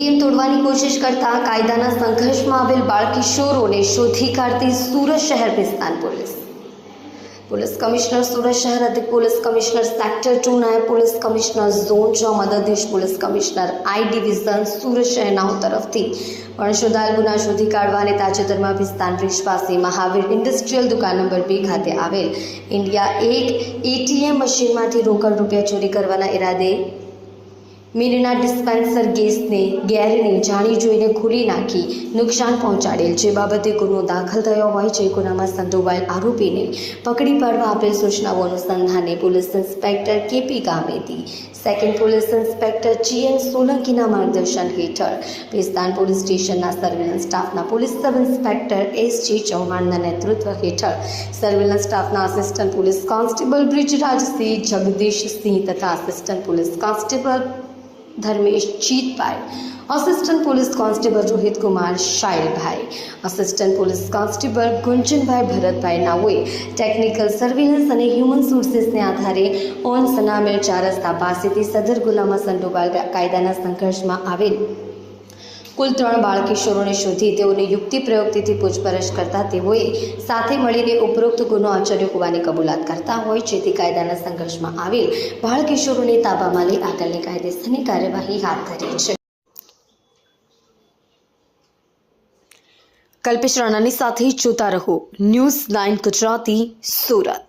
તોડવાની કોશિશ કરતા કાયદાના સંઘર્ષમાં આવેલ બાળ કિશોરોને શોધી કાઢતી સુરત શહેર વિસ્તાર પોલીસ. પોલીસ કમિશનર સુરત શહેર અધિક પોલીસ કમિશનર સેક્ટર ટુ નાયબ પોલીસ કમિશનર ઝોન છ મદદનીશ police commissioner I division Surat શહેરનાઓ તરફથી. પણ શોધાયેલ ગુના શોધી કાઢવા અને તાજેતરમાં વિસ્તાર બ્રિજ પાસે મહાવીર ઇન્ડસ્ટ્રીયલ દુકાન નંબર બે ખાતે આવેલ. ઇન્ડિયા એક એટીએમ મશીનમાંથી રોકડ રૂપિયા ચોરી કરવાના ઈરાદે મીરના ડિસ્પેન્સર ગેસને ગેરને જાણી જોઈને ખોલી નાખી નુકસાન પહોંચાડેલ જે બાબતે ગુનો દાખલ થયો હોય જે ગુનામાં સંડોવાયેલ આરોપીને પકડી પાડવા આપેલ સૂચનાઓ અનુસંધાને police inspector K P Gameti second police inspector G N સોલંકીના માર્ગદર્શન હેઠળ વિસ્તાન પોલીસ સ્ટેશનના સર્વેલન્સ સ્ટાફના police sub inspector S G ચૌહાણના નેતૃત્વ હેઠળ, સર્વેલન્સ સ્ટાફના assistant police constable Brijrajsinh Jagdishsinh તથા assistant police constable Dharmesh Jitbhai assistant police constable Rohit Kumar Shaylbhai assistant police constable Gunjanbhai Bharatbhai નાઓએ technical surveillance અને human સોર્સિસને આધારે ઓન સનામેલ ચાર રસ્તા પાસેથી સદર ગુલામા સંડોવાયેલ કાયદાના સંઘર્ષમાં આવેલ કુલ ત્રણ બાળકિશોરોને શોધી તેઓને યુક્તિ પ્રયોગથી પૂછપરછ કરતા તેઓએ સાથે મળીને ઉપરોક્ત ગુનો આચર્યો હોવાની કબૂલાત કરતા હોય, જેથી કાયદાના સંઘર્ષમાં આવેલ બાળકિશોરોને તાબામાં લઈ આગળની કાયદેસરની કાર્યવાહી હાથ ધરી છે. કલ્પેશ રાણાની સાથે જોતા રહો. News nine Gujarati, Surat.